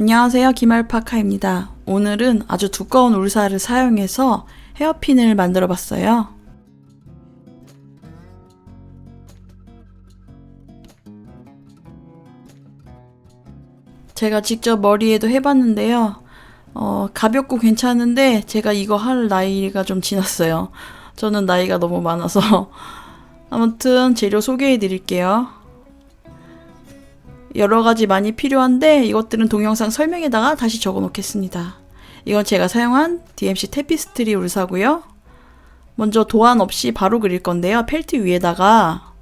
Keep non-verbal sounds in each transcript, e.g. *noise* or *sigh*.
안녕하세요. 김알파카입니다. 오늘은 아주 두꺼운 울사를 사용해서 헤어핀을 만들어 봤어요. 제가 직접 머리에도 해봤는데요. 어, 가볍고 괜찮은데 제가 이거 할 나이가 좀 지났어요. 저는 나이가 너무 많아서. *laughs* 아무튼 재료 소개해 드릴게요. 여러 가지 많이 필요한데 이것들은 동영상 설명에다가 다시 적어 놓겠습니다. 이건 제가 사용한 DMC 테피스트리 울사고요. 먼저 도안 없이 바로 그릴 건데요. 펠트 위에다가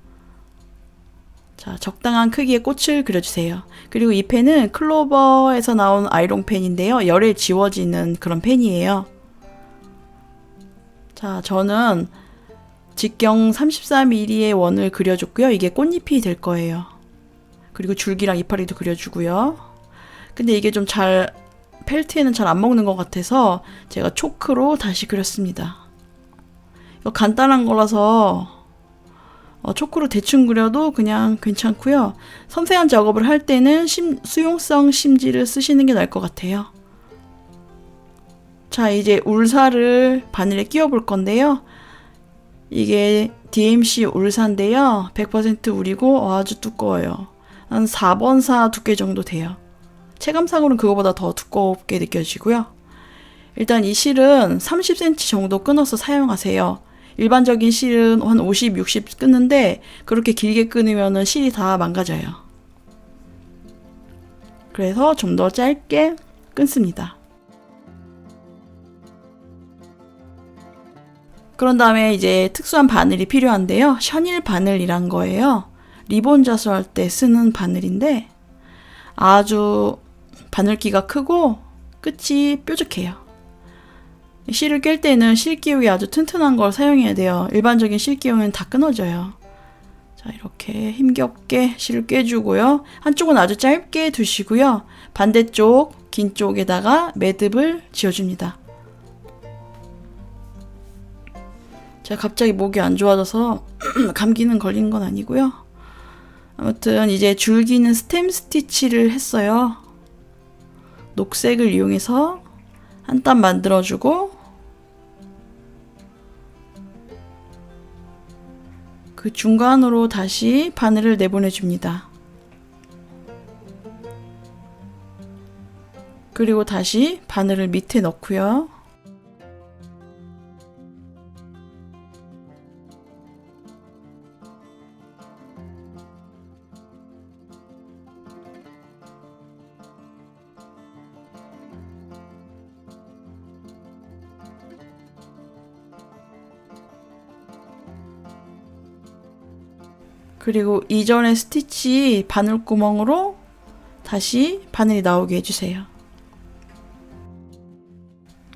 자, 적당한 크기의 꽃을 그려주세요. 그리고 이 펜은 클로버에서 나온 아이롱 펜인데요. 열에 지워지는 그런 펜이에요. 자, 저는 직경 34mm의 원을 그려줬고요. 이게 꽃잎이 될 거예요. 그리고 줄기랑 이파리도 그려주고요. 근데 이게 좀 잘 펠트에는 잘 안 먹는 것 같아서 제가 초크로 다시 그렸습니다. 이거 간단한 거라서 어, 초크로 대충 그려도 그냥 괜찮고요. 섬세한 작업을 할 때는 심, 수용성 심지를 쓰시는 게 나을 것 같아요. 자, 이제 울사를 바늘에 끼워 볼 건데요. 이게 DMC 울사인데요. 100% 울이고 아주 두꺼워요. 한 4번사 두께 정도 돼요. 체감상으로는 그거보다 더 두껍게 느껴지고요. 일단 이 실은 30cm 정도 끊어서 사용하세요. 일반적인 실은 한 50, 60 끊는데 그렇게 길게 끊으면 실이 다 망가져요. 그래서 좀 더 짧게 끊습니다. 그런 다음에 이제 특수한 바늘이 필요한데요. 셔닐 바늘이란 거예요. 리본 자수할 때 쓰는 바늘인데 아주 바늘기가 크고 끝이 뾰족해요. 실을 깰 때는 실기용이 아주 튼튼한 걸 사용해야 돼요. 일반적인 실기용은 다 끊어져요. 자, 이렇게 힘겹게 실을 꿰주고요. 한쪽은 아주 짧게 두시고요. 반대쪽 긴 쪽에다가 매듭을 지어줍니다. 제가 갑자기 목이 안 좋아져서 *clears throat* 감기는 걸린 건 아니고요. 아무튼 이제 줄기는 스템 스티치를 했어요. 녹색을 이용해서 한 땀 만들어주고 그 중간으로 다시 바늘을 내보내줍니다. 그리고 다시 바늘을 밑에 넣고요. 그리고 이전의 스티치 바늘구멍으로 다시 바늘이 나오게 해주세요.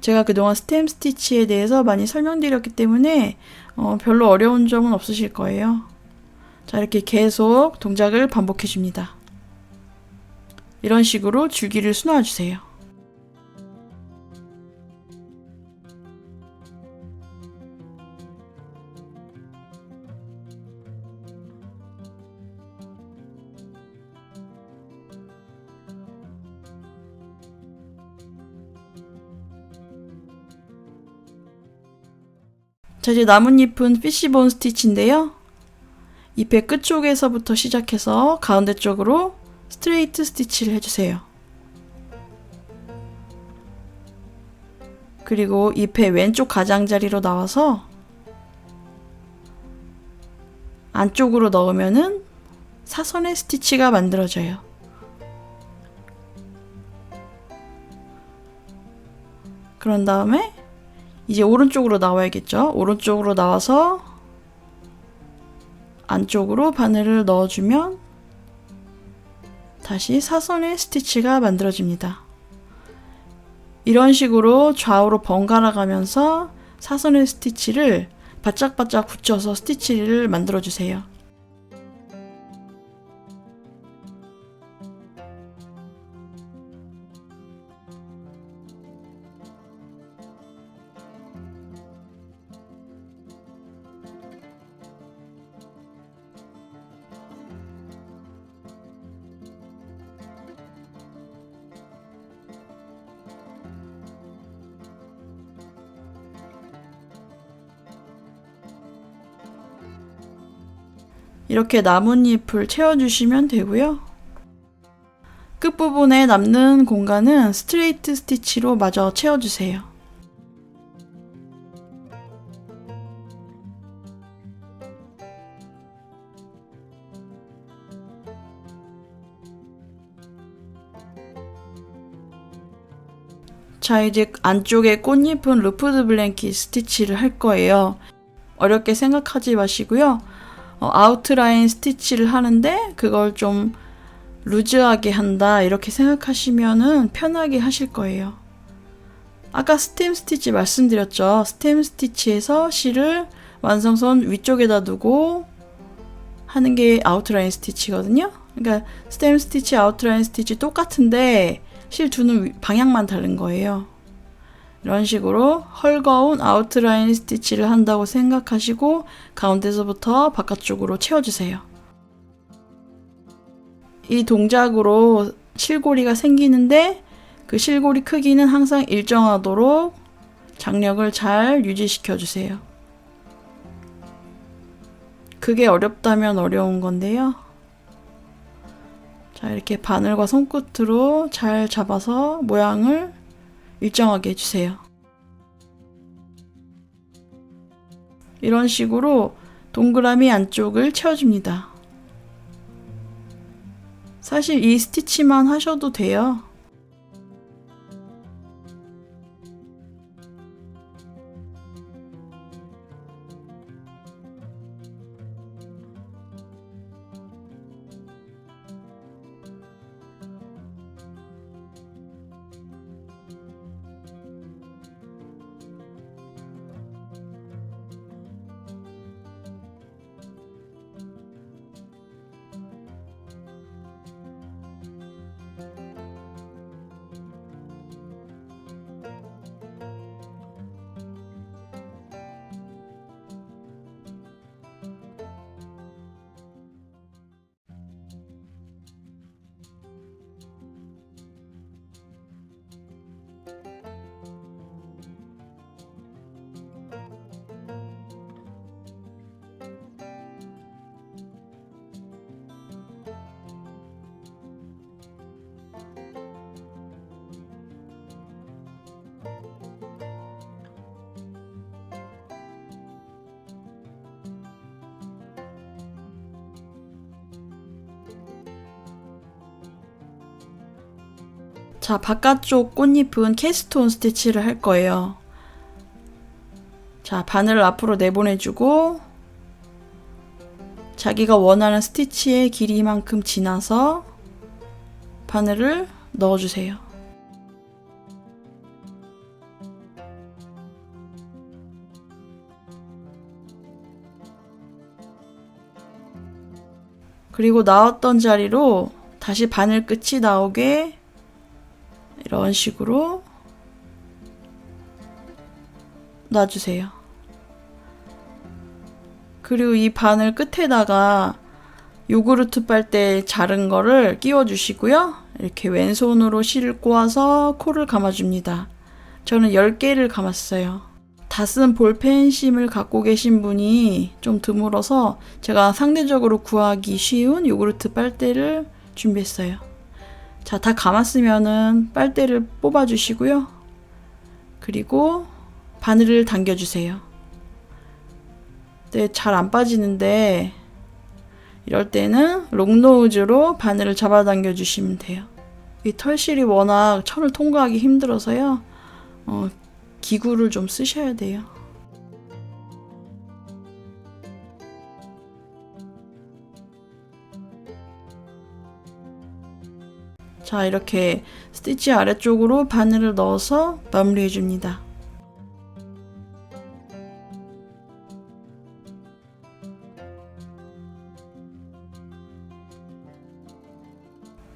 제가 그동안 스템 스티치에 대해서 많이 설명드렸기 때문에 어, 별로 어려운 점은 없으실 거예요. 자, 이렇게 계속 동작을 반복해 줍니다. 이런 식으로 줄기를 수놓아 주세요. 자, 이제 나뭇잎은 피시본 스티치인데요. 잎의 끝쪽에서부터 시작해서 가운데 쪽으로 스트레이트 스티치를 해주세요. 그리고 잎의 왼쪽 가장자리로 나와서 안쪽으로 넣으면은 사선의 스티치가 만들어져요. 그런 다음에 이제 오른쪽으로 나와야겠죠. 오른쪽으로 나와서 안쪽으로 바늘을 넣어주면 다시 사선의 스티치가 만들어집니다. 이런 식으로 좌우로 번갈아 가면서 사선의 스티치를 바짝바짝 붙여서 스티치를 만들어주세요. 이렇게 나뭇잎을 채워주시면 되고요. 끝부분에 남는 공간은 스트레이트 스티치로 마저 채워주세요. 자, 이제 안쪽에 꽃잎은 루프드 블랭킷 스티치를 할 거예요. 어렵게 생각하지 마시고요. 어, 아웃라인 스티치를 하는데 그걸 좀 루즈하게 한다 이렇게 생각하시면은 편하게 하실 거예요. 아까 스템 스티치 말씀드렸죠. 스템 스티치에서 실을 완성선 위쪽에다 두고 하는 게 아웃라인 스티치거든요. 그러니까 스템 스티치, 아웃라인 스티치 똑같은데 실 두는 방향만 다른 거예요. 이런 식으로 헐거운 아웃라인 스티치를 한다고 생각하시고 가운데서부터 바깥쪽으로 채워주세요. 이 동작으로 실고리가 생기는데 그 실고리 크기는 항상 일정하도록 장력을 잘 유지시켜 주세요. 그게 어렵다면 어려운 건데요. 자, 이렇게 바늘과 손끝으로 잘 잡아서 모양을 일정하게 해주세요. 이런 식으로 동그라미 안쪽을 채워줍니다. 사실 이 스티치만 하셔도 돼요. 자, 바깥쪽 꽃잎은 캐스톤 스티치를 할 거예요. 자, 바늘을 앞으로 내보내주고 자기가 원하는 스티치의 길이만큼 지나서 바늘을 넣어주세요. 그리고 나왔던 자리로 다시 바늘 끝이 나오게 이런 식으로 놔주세요. 그리고 이 바늘 끝에다가 요구르트 빨대 자른 거를 끼워주시고요. 이렇게 왼손으로 실을 꼬아서 코를 감아줍니다. 저는 10개를 감았어요. 다 쓴 볼펜심을 갖고 계신 분이 좀 드물어서 제가 상대적으로 구하기 쉬운 요구르트 빨대를 준비했어요. 자, 다 감았으면은 빨대를 뽑아주시고요. 그리고 바늘을 당겨주세요. 네, 잘 안 빠지는데 이럴 때는 롱노우즈로 바늘을 잡아당겨 주시면 돼요. 이 털실이 워낙 천을 통과하기 힘들어서요. 어, 기구를 좀 쓰셔야 돼요. 자, 이렇게 스티치 아래쪽으로 바늘을 넣어서 마무리해 줍니다.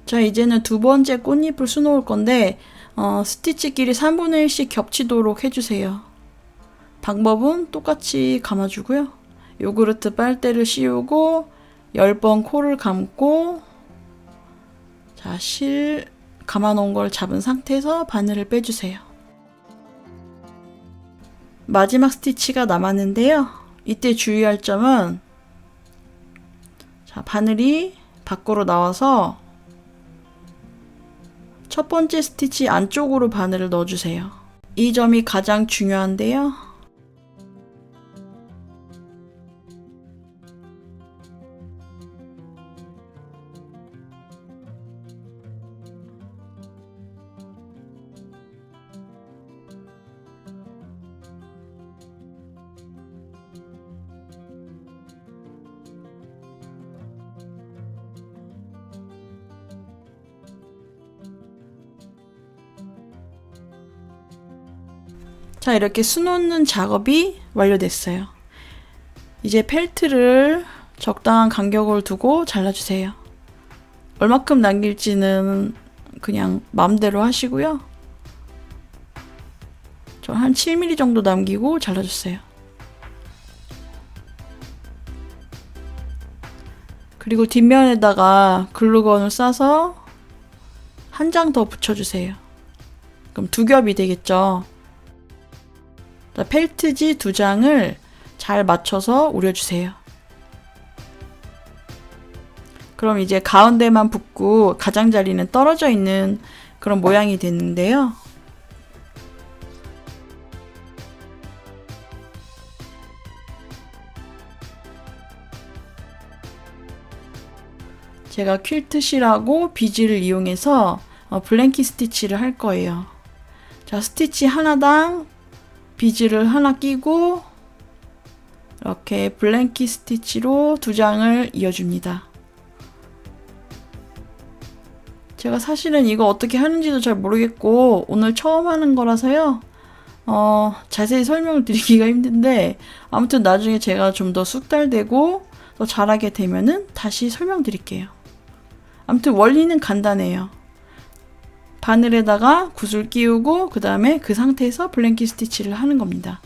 자, 이제는 두 번째 꽃잎을 수놓을 건데, 어, 스티치 길이 3분의 1씩 겹치도록 해주세요. 방법은 똑같이 감아주고요. 요구르트 빨대를 씌우고, 10번 코를 감고, 자, 실 감아놓은 걸 잡은 상태에서 바늘을 빼주세요. 마지막 스티치가 남았는데요. 이때 주의할 점은 자, 바늘이 밖으로 나와서 첫 번째 스티치 안쪽으로 바늘을 넣어주세요. 이 점이 가장 중요한데요. 자, 이렇게 수놓는 작업이 완료됐어요. 이제 펠트를 적당한 간격을 두고 잘라주세요. 얼마큼 남길지는 그냥 마음대로 하시고요. 저 한 7mm 정도 남기고 잘라주세요. 그리고 뒷면에다가 글루건을 싸서 한 장 더 붙여주세요. 그럼 두 겹이 되겠죠. 자, 펠트지 두 장을 잘 맞춰서 오려주세요. 그럼 이제 가운데만 붙고 가장자리는 떨어져 있는 그런 모양이 됐는데요. 제가 퀼트실하고 비즈를 이용해서 어, 블랭키 스티치를 할 거예요. 자, 스티치 하나당 비즈를 하나 끼고 이렇게 블랭키 스티치로 두 장을 이어줍니다. 제가 사실은 이거 어떻게 하는지도 잘 모르겠고 오늘 처음 하는 거라서요. 어, 자세히 설명을 드리기가 힘든데 아무튼 나중에 제가 좀 더 숙달되고 더 잘하게 되면은 다시 설명드릴게요. 아무튼 원리는 간단해요. 바늘에다가 굿을 끼우고 그 다음에 그 상태에서 블랭키 스티치를 하는 겁니다.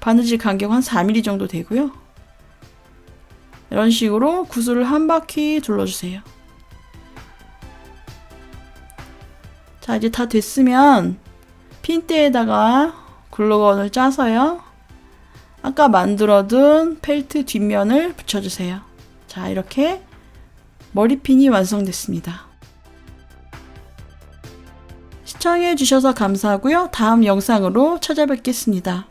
바느질 간격 한 4mm 정도 되고요. 이런 식으로 구슬을 한 바퀴 둘러주세요. 자 이제 다 됐으면 핀대에다가 글루건을 짜서요. 아까 만들어둔 펠트 뒷면을 붙여주세요. 자 이렇게 머리핀이 완성됐습니다. 시청해 주셔서 감사하고요. 다음 영상으로 찾아뵙겠습니다.